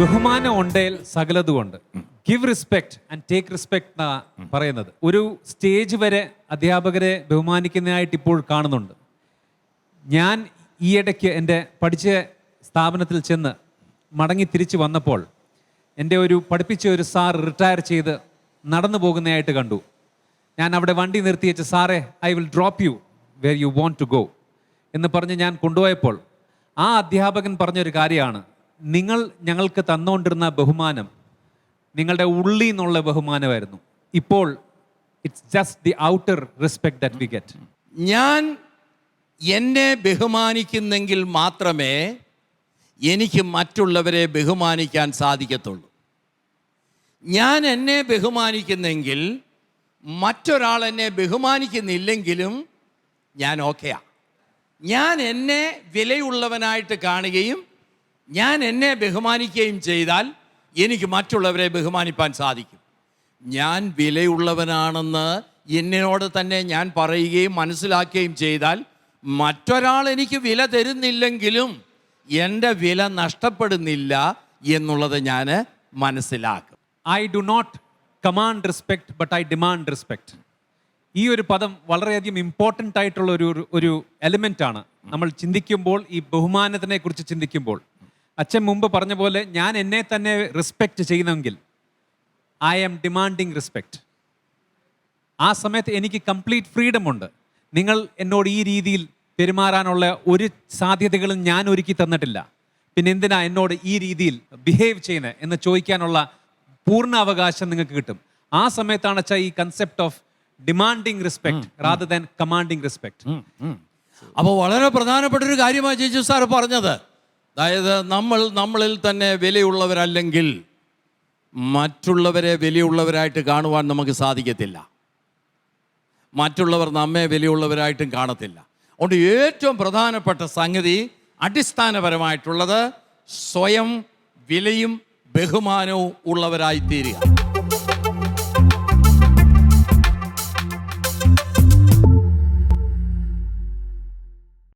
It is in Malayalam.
ബഹുമാനം ഉണ്ടേൽ സകലതുകൊണ്ട് give respect and take respect എന്നാ പറയുന്നത്. ഒരു സ്റ്റേജ് വരെ അധ്യാപകരെ ബഹുമാനിക്കുന്നതായിട്ട് ഇപ്പോൾ കാണുന്നുണ്ട്. ഞാൻ ഈയിടയ്ക്ക് എന്റെ പഠിച്ച സ്ഥാപനത്തിൽ ചെന്ന് മടങ്ങി തിരിച്ചു വന്നപ്പോൾ എന്റെ ഒരു പഠിപ്പിച്ച ഒരു സാർ റിട്ടയർ ചെയ്ത് നടന്നു പോകുന്നതായിട്ട് കണ്ടു. ഞാൻ അവിടെ വണ്ടി നിർത്തി വെച്ച് സാറേ I will drop you where you want to go എന്ന് പറഞ്ഞ് ഞാൻ കൊണ്ടുപോയപ്പോൾ ആ അധ്യാപകൻ പറഞ്ഞൊരു കാര്യമാണ്. നിങ്ങൾ ഞങ്ങൾക്ക് തന്നുകൊണ്ടിരുന്ന ബഹുമാനം നിങ്ങളുടെ ഉള്ളിൽ നിന്നുള്ള ബഹുമാനമായിരുന്നു. ഇപ്പോൾ it's just the outer respect that we get ഞാൻ എന്നെ ബഹുമാനിക്കുന്നെങ്കിൽ മാത്രമേ എനിക്ക് മറ്റുള്ളവരെ ബഹുമാനിക്കാൻ സാധിക്കത്തുള്ളൂ. ഞാൻ എന്നെ ബഹുമാനിക്കുന്നെങ്കിൽ മറ്റൊരാൾ എന്നെ ബഹുമാനിക്കുന്നില്ലെങ്കിലും ഞാൻ ഓക്കെയാ. ഞാൻ എന്നെ വിലയുള്ളവനായിട്ട് കാണുകയും ഞാൻ എന്നെ ബഹുമാനിക്കുകയും ചെയ്താൽ എനിക്ക് മറ്റുള്ളവരെ ബഹുമാനിപ്പാൻ സാധിക്കും. ഞാൻ വിലയുള്ളവനാണെന്ന് എന്നോട് തന്നെ ഞാൻ പറയുകയും മനസ്സിലാക്കുകയും ചെയ്താൽ മറ്റൊരാൾ എനിക്ക് വില തരുന്നില്ലെങ്കിലും എന്റെ വില നഷ്ടപ്പെടുന്നില്ല എന്നുള്ളത് ഞാൻ മനസ്സിലാക്കും. I do not command respect but I demand respect ഈ ഒരു പദം വളരെയധികം ഇമ്പോർട്ടന്റ് ആയിട്ടുള്ള ഒരു ഒരു എലിമെന്റ് ആണ്. നമ്മൾ ചിന്തിക്കുമ്പോൾ ഈ ബഹുമാനത്തിനെ കുറിച്ച് ചിന്തിക്കുമ്പോൾ. അച്ഛൻ മുമ്പ് പറഞ്ഞ പോലെ ഞാൻ എന്നെ തന്നെ റെസ്പെക്റ്റ് ചെയ്യുന്നെങ്കിൽ ഐ ആം ഡിമാൻഡിങ് റെസ്പെക്റ്റ് ആ സമയത്ത് എനിക്ക് കംപ്ലീറ്റ് ഫ്രീഡം ഉണ്ട്. നിങ്ങൾ എന്നോട് ഈ രീതിയിൽ പെരുമാറാനുള്ള ഒരു സാധ്യതകളും ഞാൻ ഒരുക്കി തന്നിട്ടില്ല. പിന്നെ എന്തിനാ എന്നോട് ഈ രീതിയിൽ ബിഹേവ് ചെയ്യുന്നത് എന്ന് ചോദിക്കാനുള്ള പൂർണ അവകാശം നിങ്ങൾക്ക് കിട്ടും. ആ സമയത്താണ് അച്ഛാ ഈ concept of demanding respect rather than commanding respect അപ്പോൾ വളരെ പ്രധാനപ്പെട്ട ഒരു കാര്യമാണ് ജയിച്ചു സാർ പറഞ്ഞത്. അതായത് നമ്മൾ നമ്മളിൽ തന്നെ വിലയുള്ളവരല്ലെങ്കിൽ മറ്റുള്ളവരെ വിലയുള്ളവരായിട്ട് കാണുവാൻ നമുക്ക് സാധിക്കത്തില്ല. മറ്റുള്ളവർ നമ്മെ വിലയുള്ളവരായിട്ടും കാണത്തില്ല. അതുകൊണ്ട് ഏറ്റവും പ്രധാനപ്പെട്ട സംഗതി അടിസ്ഥാനപരമായിട്ടുള്ളത് സ്വയം വിലയും ബഹുമാനവും ഉള്ളവരായി തീരുക